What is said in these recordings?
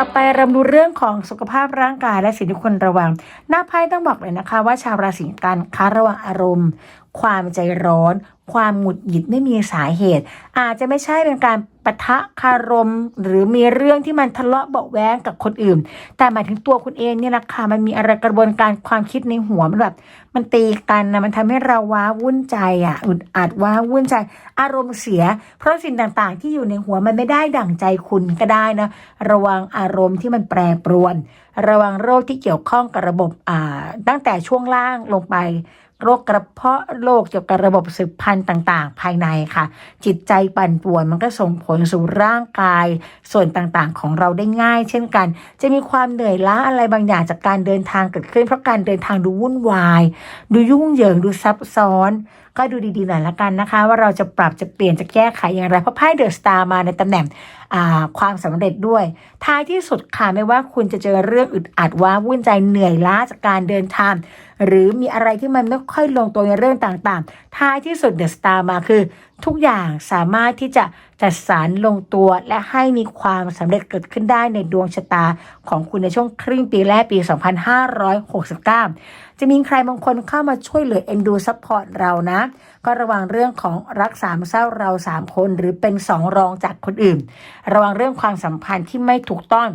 ่อไปเราดูเรื่องของสุขภาพร่างกายและสิ่งที่ควรระวัง หน้าไพ่ต้องบอกเลยนะคะ ว่าชาวราศีกันคะระวังอารมณ์ ความใจร้อน ความหงุดหงิดไม่มีสาเหตุ อาจจะไม่ใช่เป็นการะทะคารม หรือมีเรื่องที่มันทะเลาะเบาะแว้งกับคนอื่น แต่หมายถึงตัวคุณเองเนี่ยแหละค่ะมันมีอะไรกระบวนการความคิดในหัวมันแบบมันตีกันนะมันทำให้เราว้าวุ่นใจอะอึดอัดว้าวุ่นใจ อารมณ์เสีย เพราะสิ่งต่างๆ ที่อยู่ในหัวมันไม่ได้ดั่งใจคุณก็ได้นะ ระวังอารมณ์ที่มันแปรปรวน ระวังโรคที่เกี่ยวข้องกับระบบอ่าตั้งแต่ช่วงล่างลงไป โรคกระเพาะโรคเกี่ยวกับระบบสืบพันธุ์ต่าง ๆ ภายในค่ะ จิตใจปั่นป่วนมันก็ส่งผลสู่ร่างกาย ส่วนต่างๆ ของเราได้ง่าย เช่นกัน จะมีความเหนื่อยล้าอะไรบางอย่างจากการเดินทางเกิดขึ้นเพราะการเดินทางดูวุ่นวาย ดูยุ่งเหยิงดูซับซ้อน ก็ดูดีๆหน่อยละกันนะคะ ว่าเราจะปรับจะเปลี่ยนจะแก้ไขอย่างไรเพราะไพ่เดอะสตาร์มาในตำแหน่งความสำเร็จด้วย ท้ายที่สุดค่ะไม่ว่าคุณจะเจอเรื่องอึดอัดว่าวุ่นใจเหนื่อยล้าจากการเดินทาง หรือมีอะไรที่มันไม่ค่อยลงตัวในเรื่องต่างๆ ท้ายที่สุดเดอะสตาร์มาคือ ทุกอย่างสามารถที่จะจัดสรรลงตัวและให้มีความสำเร็จเกิดขึ้นได้ในดวงชะตาของคุณในช่วงครึ่งปีแรกปี 2569 จะมีใครบางคนเข้ามาช่วยเหลือเอ็นดูซัพพอร์ตเรานะ ก็ระวังเรื่องของรักสามเศร้าเราสามคนหรือเป็นสองรองจากคนอื่น ระวังเรื่องความสัมพันธ์ที่ไม่ถูกต้อง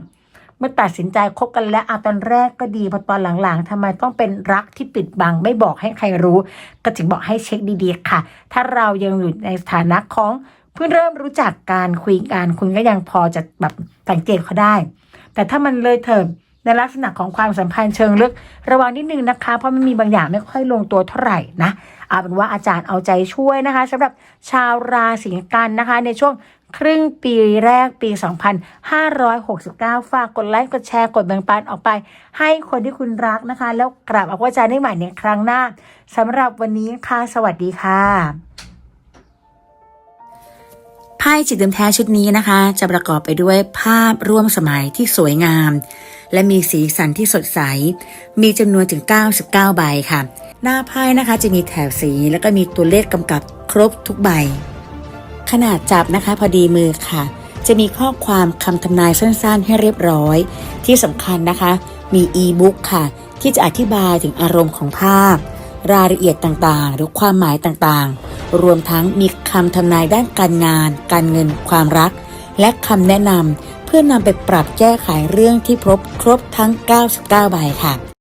เมื่อตัดสินใจคบกันแล้วอาตอนแรกก็ดีพอตอนหลังๆทำไมต้องเป็นรักที่ปิดบังไม่บอกให้ใครรู้ ก็จึงบอกให้เช็คดีๆค่ะ ถ้าเรายังอยู่ในสถานะของเพิ่งเริ่มรู้จักการคุยกันคุณก็ยังพอจะแบบสังเกตเขาได้ แต่ถ้ามันเลยเถิดในลักษณะของความสัมพันธ์เชิงลึก ระวังนิดนึงนะคะ เพราะมันมีบางอย่างไม่ค่อยลงตัวเท่าไหร่นะเอาเป็นว่าอาจารย์เอาใจช่วยนะคะสำหรับชาวราศีกันนะคะ ในช่วง ครึ่งปีแรกปี 2569 ฝากกดไลค์ กดแชร์ กดแบ่งปันออกไป ให้คนที่คุณรักนะคะ แล้วกลับมาพบอาจารย์ได้ใหม่ในครั้งหน้าสำหรับวันนี้ค่ะ สวัสดีค่ะไพ่จิตเดิมแท้ชุดนี้นะคะ จะประกอบไปด้วยภาพร่วมสมัยที่สวยงาม และมีสีสันที่สดใส มีจำนวนถึง 99 ใบค่ะ หน้าไพ่นะคะจะมีแถบสีแล้วก็มีตัวเลขกำกับครบทุกใบ ขนาดจับนะคะพอดีมือค่ะ จะมีข้อความคำทำนายสั้นๆ ให้เรียบร้อย ที่สำคัญนะคะ มีอีบุ๊กค่ะ ที่จะอธิบายถึงอารมณ์ของภาพ รายละเอียดต่างๆ หรือความหมายต่างๆ รวมทั้งมีคำทำนายด้านการงาน การเงิน ความรัก และคำแนะนำเพื่อนำไปปรับแก้ไขเรื่องที่พบครบทั้ง 99 ใบค่ะ